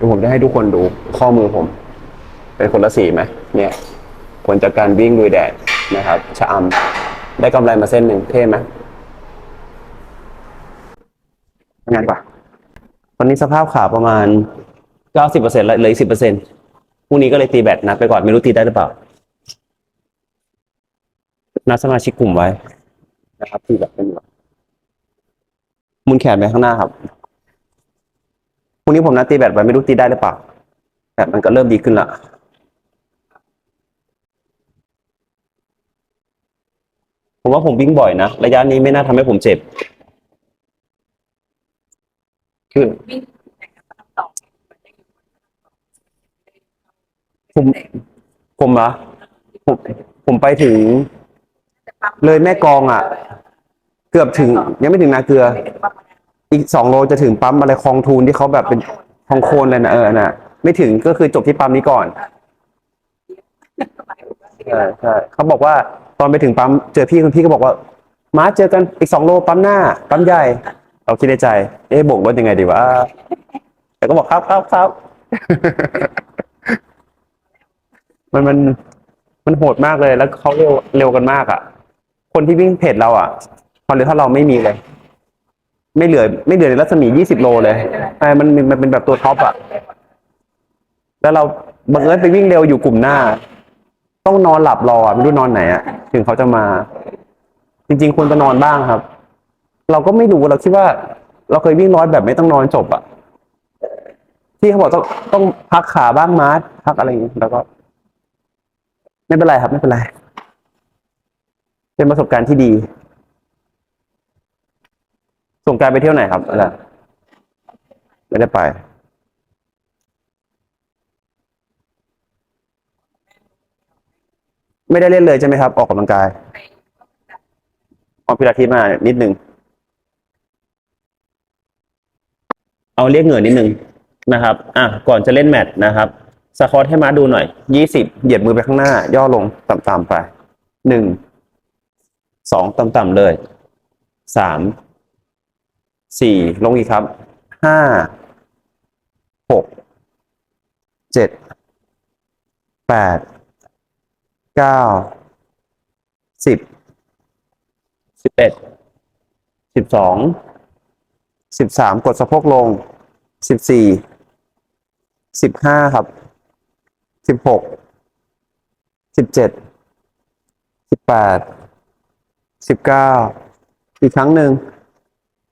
ดี๋ยวผมจะให้ทุกคนดูข้อมือผม เป็นคนละสีไหมเนี่ยผลจากการวิ่งลุยแดดนะครับชะอำได้กำไรมาเส้นหนึ่งเท่ไหมงานปะวันนี้สภาพขาประมาณเก้าสิบเปอร์เซ็นต์เลยสิบเปอร์เซ็นต์พรุ่งนี้ก็เลยตีแบตนัดไปก่อนไม่รู้ตีได้หรือเปล่านัดสมาชิกกลุ่มไว้นะครับตีแบตเป็นอยู่หมุนแขนไปข้างหน้าครับ รุ่งนี้ผมนัดตีแบตไว้ไม่รู้ตีได้หรือเปล่าแบตมันก็เริ่มดีขึ้นละผมว่าผมวิ่งบ่อยนะ ระยะนี้ไม่น่าทำให้ผมเจ็บขึ้นวิ่งแข่งกันมาต่อผมผมเหรอผมผมไปถึง เลยแม่กองอะเกือบถึง ยังไม่ถึงนาเกลือ อีกสองโลจะถึงปั๊มอะไรคลองทูนที่เขาแบบเป็นคลองโคนเลยนะเออน่ะ ไม่ถึงก็คือจบที่ปั๊มนี้ก่อนใช่ใช่เขาบอกว่าตอนไปถึงปั๊มเจอพี่คุณพี่ก็บอกว่ามาเจอกันอีกสองโลปั๊มหน้า ปั๊มใหญ่เราคิดในใจ เอ๊ะโบกรถยังไงดีวะแต่ก็บอกครับครับครับมันมันมันโหดมากเลยแล้วเขาเร็วเร็วกันมากอะ คนที่วิ่งเพจเราอะความเร็วเท่าเราไม่มีเลย ไม่เหลือ ไม่เหลือในรัศมียี่สิบโลเลยใช่มันมันเป็นแบบตัวท็อปอะแล้วเราบังเอิญไปวิ่งเร็วอยู่กลุ่มหน้า ต้องนอนหลับรออะไม่รู้นอนไหนอะถึงเขาจะมา จริง ๆ ควรจะนอนบ้างครับ เราก็ไม่รู้เราคิดว่า เราเคยวิ่งร้อยแบบไม่ต้องนอนจบอะที่เขาบอกต้องต้องพักขาบ้างมาร์พักอะไรอย่างนี้แล้วก็ ไม่เป็นไรครับ ไม่เป็นไร เป็นประสบการณ์ที่ดี ส่งกรารไปเที่ยวไหนครับอะไรไม่ได้ไป ไม่ได้เล่นเลยใช่ไหมครับ ออกกำลังกายออกพิลาทิสมานิดนึงเอาเรียกเหงื่อนิดนึงนะครับ อะ ก่อนจะเล่นแมตช์นะครับ สควอตให้มาดูหน่อย ยี่สิบ เหยียบมือไปข้างหน้า ย่อลงต่ำๆไป หนึ่ง สองต่ำๆเลย สาม สี่ลงอีกครับห้าหกเจ็ดแปดเก้าสิบสิบเอ็ดสิบสองสิบสามกดสะโพกลงสิบสี่สิบห้าครับสิบหกสิบเจ็ดสิบแปดสิบเก้าอีกครั้งหนึ่ง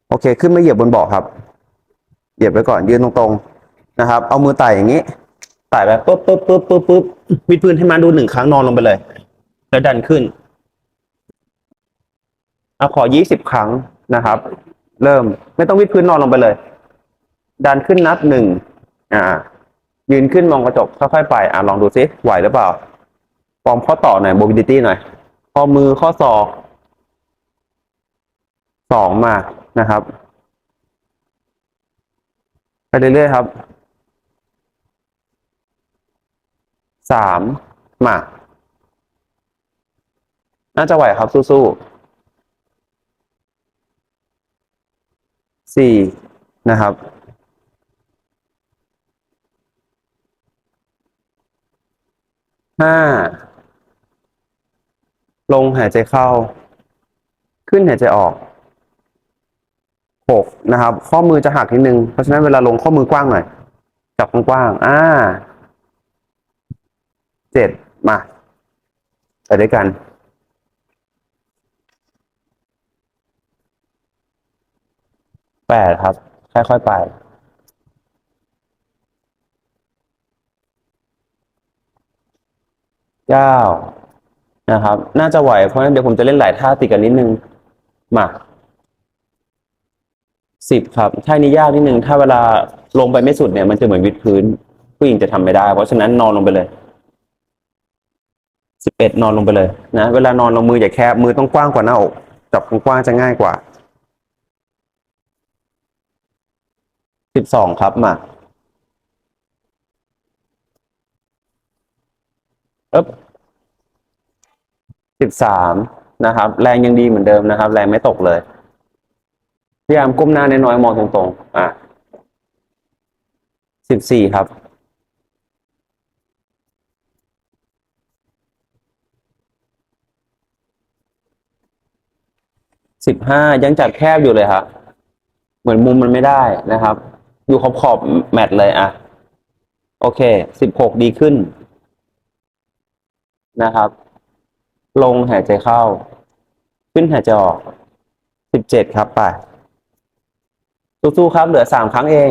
โอเค ขึ้นมาเหยียบบนเบาะครับ เหยียบไว้ก่อนยืนตรงๆนะครับ เอามือไต่อย่างนี้ไต่ไปปุ๊บปุ๊บปุ๊บปุ๊บปุ๊บวิดพื้นให้มันดูหนึ่งครั้งนอนลงไปเลย แล้วดันขึ้นเอาขอยี่สิบครั้งนะครับ เริ่มไม่ต้องวิดพื้นนอนลงไปเลย ดันขึ้นนับหนึ่งอ่า ยืนขึ้นมองกระจกค่อยๆไป อ่าลองดูซิไหวหรือเปล่าฟอร์มข้อต่อหน่อย mobility หน่อยข้อมือข้อศอกสองมา นะครับ ไปเรื่อยๆครับสามมา น่าจะไหวครับสู้ๆสี่นะครับห้าลงหายใจเข้า ขึ้นหายใจออก หกนะครับ ข้อมือจะหักนิดนึง เพราะฉะนั้นเวลาลงข้อมือกว้างหน่อย จับกว้างๆอ่าเจ็ดมาไปด้วยกันแปดครับ ค่อยๆไปเก้านะครับ น่าจะไหวเพราะฉะนั้นเดี๋ยวผมจะเล่นหลายท่าติดกันนิดนึงมา สิบครับท่านี้ยากนิดนึงถ้าเวลาลงไปไม่สุดเนี่ยมันจะเหมือนวิดพื้น ผู้หญิงจะทำไม่ได้ เพราะฉะนั้นนอนลงไปเลยสิบเอ็ดนอนลงไปเลยนะเวลานอนลงมืออย่าแคบมือต้องกว้างกว่าหน้าอกจับกว้างจะง่ายกว่าสิบสองครับมาเอ๊บสิบสามนะครับ แรงยังดีเหมือนเดิมนะครับ แรงไม่ตกเลย พยายามก้มหน้าน้อยๆมองตรงๆ อะสิบสี่ครับ สิบห้ายังจัดแคบอยู่เลยครับ เหมือนมุมมันไม่ได้นะครับ อยู่ขอบขอบแมตช์เลยอะ โอเค สิบหกดีขึ้น นะครับ ลงหายใจเข้า ขึ้นหายใจออก สิบเจ็ดครับไป สู้ๆครับ เหลือสามครั้งเอง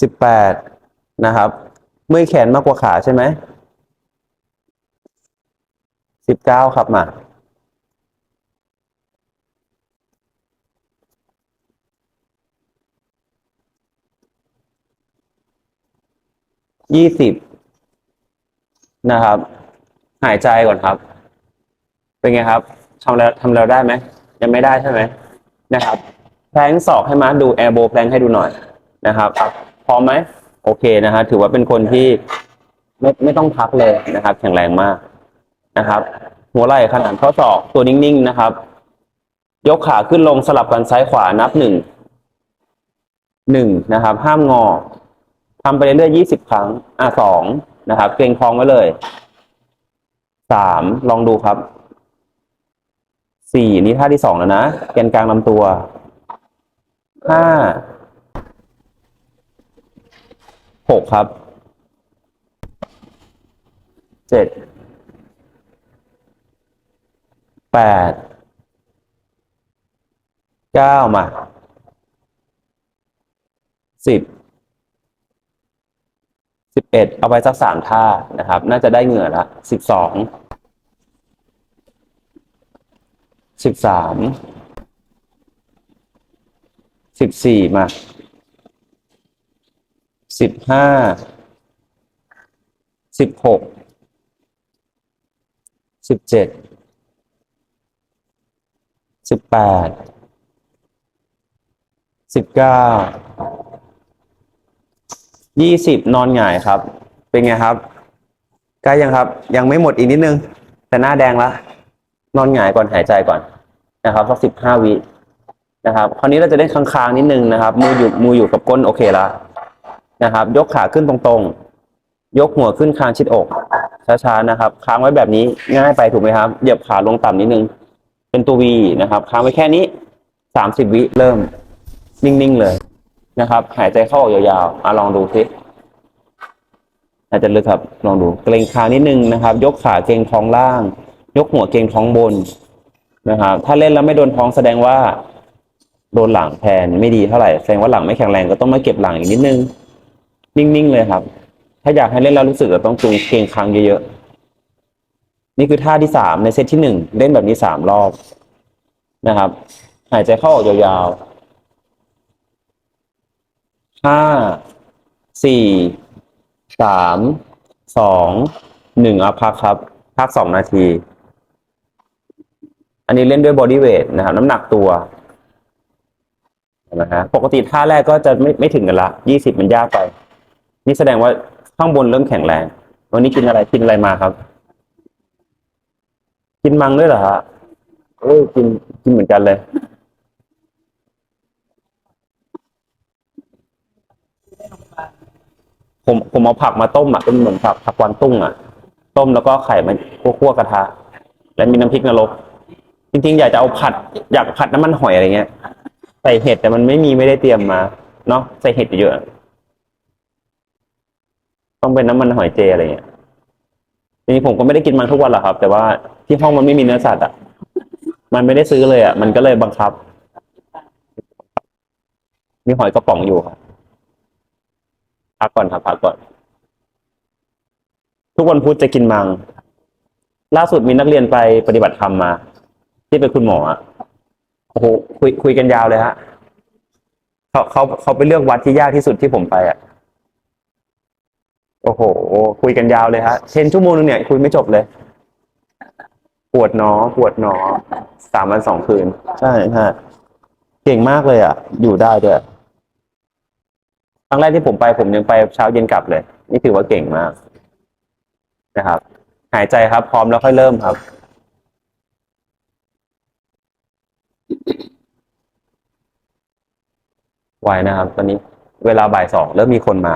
สิบแปดนะครับ เมื่อยแขนมากกว่าขาใช่ไหมสิบเก้าครับมายี่สิบนะครับ หายใจก่อนครับ เป็นไงครับทำแล้วทำแล้วได้ไหม ยังไม่ได้ใช่ไหมนะครับแพลงศอกให้มาดูแอร์โบแพลงให้ดูหน่อยนะครับพร้อมไหมโอเคนะฮะถือว่าเป็นคนที่ไม่ไม่ต้องพักเลยนะครับ แข็งแรงมากนะครับ หัวไหล่ขนาดข้อศอกตัวนิ่งๆนะครับ ยกขาขึ้นลงสลับกันซ้ายขวานับหนึ่งหนึ่งนะครับ ห้ามงอทำไปเรื่อยๆยี่สิบครั้ง อะสองนะครับ เกรงคองไว้เลยสามลองดูครับ สี่นี่ท่าที่สองแล้วนะแกนกลางลำตัวห้าหกครับเจ็ดแปดเก้ามาสิบสิบเอ็ดเอาไปสักสามท่านะครับ น่าจะได้เหงื่อละสิบสอง สิบสามสิบสี่มาสิบห้าสิบหกสิบเจ็ดสิบแปดสิบเก้ายี่สิบนอนหงายครับ เป็นไงครับ ใกล้ยังครับ ยังไม่หมดอีกนิดนึง แต่หน้าแดงละ นอนหงายก่อนหายใจก่อนนะครับสักสิบห้าวินะครับ คราวนี้เราจะได้ค้างๆนิดนึงนะครับ มืออยู่มืออยู่กับก้นโอเคละนะครับ ยกขาขึ้นตรงๆ ยกหัวขึ้นคางชิดอกช้าๆนะครับ ค้างไว้แบบนี้ง่ายไปถูกไหมครับเหยียบขาลงต่ำนิดนึง เป็นตัววีนะครับ ค้างไว้แค่นี้สามสิบวิเริ่ม นิ่งๆเลยนะครับ หายใจเข้าออกยาวๆอะลองดูสิอาจจะลึกครับ ลองดูเกรงคางนิดนึงนะครับ ยกขาเกรงท้องล่าง ยกหัวเกรงท้องบนนะครับถ้าเล่นแล้วไม่โดนท้องแสดงว่า โดนหลังแทนไม่ดีเท่าไหร่แสดงว่าหลังไม่แข็งแรงก็ต้องมาเก็บหลังอีกนิดนึง นิ่งๆเลยครับ ถ้าอยากให้เล่นแล้วรู้สึกก็ต้องจูงเกรงค้างเยอะๆนี่คือท่าที่สามในเซตที่หนึ่งเล่นแบบนี้สามรอบนะครับ หายใจเข้าออกยาวๆห้าสี่สามสองหนึ่งอะพักครับ พักสองนาที อันนี้เล่นด้วยบอดี้เวทนะครับน้ำหนักตัวนะฮะปกติท่าแรกก็จะไม่ไม่ถึงกันละยี่สิบมันยากไป นี่แสดงว่าข้างบนเริ่มแข็งแรง วันนี้กินอะไรกินอะไรมาครับ กินมังด้วยเหรอฮะเอ้ยกินกินเหมือนกันเลยผมผมเอาผักมาต้มอะเป็นเหมือนผักผักกวางตุ้งอะ ต้มแล้วก็ไข่มันคั่วๆกระทะ แล้วมีน้ำพริกนรก จริงๆ อยากจะเอาผัด อยากผัดน้ำมันหอยอะไรเงี้ย ใส่เห็ดแต่มันไม่มีไม่ได้เตรียมมา เนาะใส่เห็ดเยอะ ต้องเป็นน้ำมันหอยเจอะไรเงี้ยทีนี้ผมก็ไม่ได้กินมันทุกวันหรอกครับ แต่ว่าที่ห้องมันไม่มีเนื้อสัตว์อะ มันไม่ได้ซื้อเลยอะ มันก็เลยบังคับ มีหอยกระป๋องอยู่ครับพักก่อนครับพักก่อน ทุกวันพุธจะกินมัง ล่าสุดมีนักเรียนไปปฏิบัติธรรมมา ที่เป็นคุณหมออะโอ้โหคุยคุยกันยาวเลยฮะเขาเขาเขาไปเลือกวัดที่ยากที่สุดที่ผมไปอะโอ้โห คุยกันยาวเลยฮะเทนชั่วโมงนึงเนี่ยคุยไม่จบเลย ปวดหนอปวดหนอสามวันสองคืน ใช่ฮะเก่งมากเลยอะ อยู่ได้ด้วยครั้งแรกที่ผมไปผมยังไปเช้าเย็นกลับเลย นี่ถือว่าเก่งมากนะครับ หายใจครับ พร้อมแล้วค่อยเริ่มครับ ไว้นะครับ ตอนนี้ เวลาบ่ายสองเริ่มมีคนมา